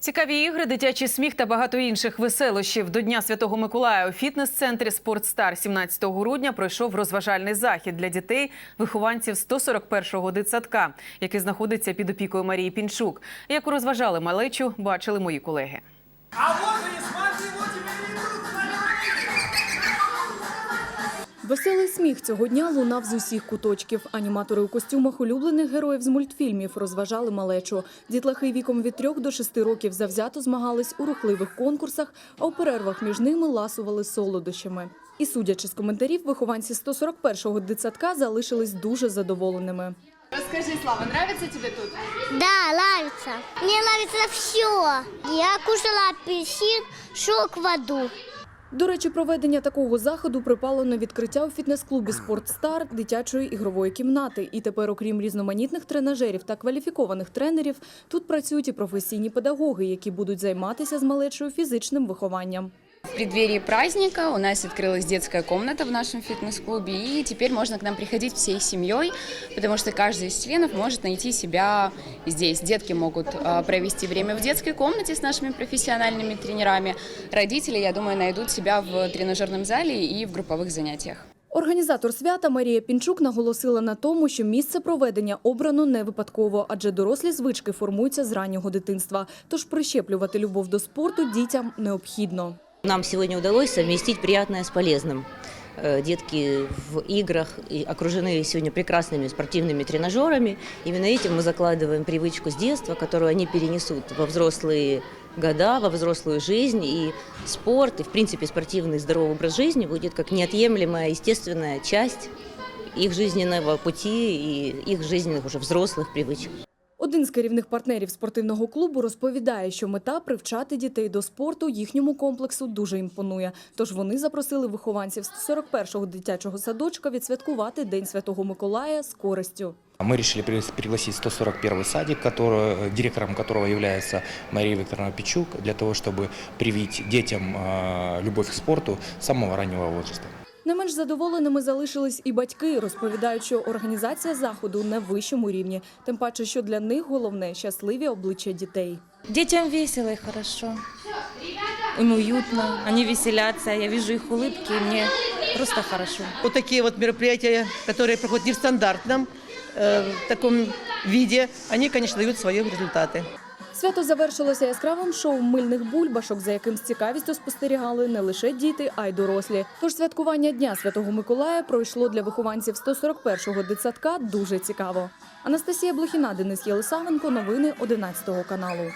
Цікаві ігри, дитячий сміх та багато інших веселощів. До Дня Святого Миколая у фітнес-центрі «Спортстар» 17 грудня пройшов розважальний захід для дітей, вихованців 141-го дитсадка, який знаходиться під опікою Марії Пінчук. Яку розважали малечу, бачили мої колеги. А Веселий сміх цього дня лунав з усіх куточків. Аніматори у костюмах улюблених героїв з мультфільмів розважали малечу. Дітлахи віком від 3 до 6 років завзято змагались у рухливих конкурсах, а у перервах між ними ласували солодощами. І судячи з коментарів, вихованці 141-го дитсадка залишились дуже задоволеними. Расскажи, Слава, нравится тебе тут? Да, нравится. Мне нравится все. Я кушала апельсин, шел к воду. До речі, проведення такого заходу припало на відкриття у фітнес-клубі «Спортстар» дитячої ігрової кімнати. І тепер, окрім різноманітних тренажерів та кваліфікованих тренерів, тут працюють і професійні педагоги, які будуть займатися з малечою фізичним вихованням. В преддверии праздника у нас открылась детская комната в нашем фитнес-клубе, и теперь можно к нам приходить всей семьей, потому что каждый из членов может найти себя здесь. Детки могут э, провести время в детской комнате с нашими профессиональными тренерами. Родители, я думаю, найдут себя в тренажерном зале и в групповых занятиях. Організатор свята Марія Пінчук наголосила на тому, що місце проведення обрано не випадково, адже дорослі звички формуються з раннього дитинства. Тож прищеплювати любов до спорту дітям необхідно. Нам сегодня удалось совместить приятное с полезным. Э, Детки в играх окружены сегодня прекрасными спортивными тренажерами. Именно этим мы закладываем привычку с детства, которую они перенесут во взрослые года, во взрослую жизнь. И спорт, и в принципе спортивный здоровый образ жизни будет как неотъемлемая, естественная часть их жизненного пути и их жизненных уже взрослых привычек. Один з керівних партнерів спортивного клубу розповідає, що мета привчати дітей до спорту їхньому комплексу дуже імпонує. Тож вони запросили вихованців 141-го дитячого садочка відсвяткувати День Святого Миколая з користю. Мы решили при- пригласить 141 садик, который, директором которого является Мария Викторовна Пичук, для того, чтобы привить детям э, любовь к спорту с самого раннего возраста. Не менш задоволеними залишились і батьки, розповідають, що організація заходу на вищому рівні. Тим паче, що для них головне щасливі обличчя дітей. Детям весело и хорошо. Им уютно, они веселятся, я вижу их улыбки, и мне просто хорошо. Вот такие вот мероприятия, которые проходят не в стандартном э, таком виде, они, конечно, дают свои результаты. Свято завершилося яскравим шоу мильних бульбашок, за яким з цікавістю спостерігали не лише діти, а й дорослі. Тож святкування Дня Святого Миколая пройшло для вихованців 141-го дитсадка дуже цікаво. Анастасія Блохіна, Денис Єлисавенко. Новини 11 каналу.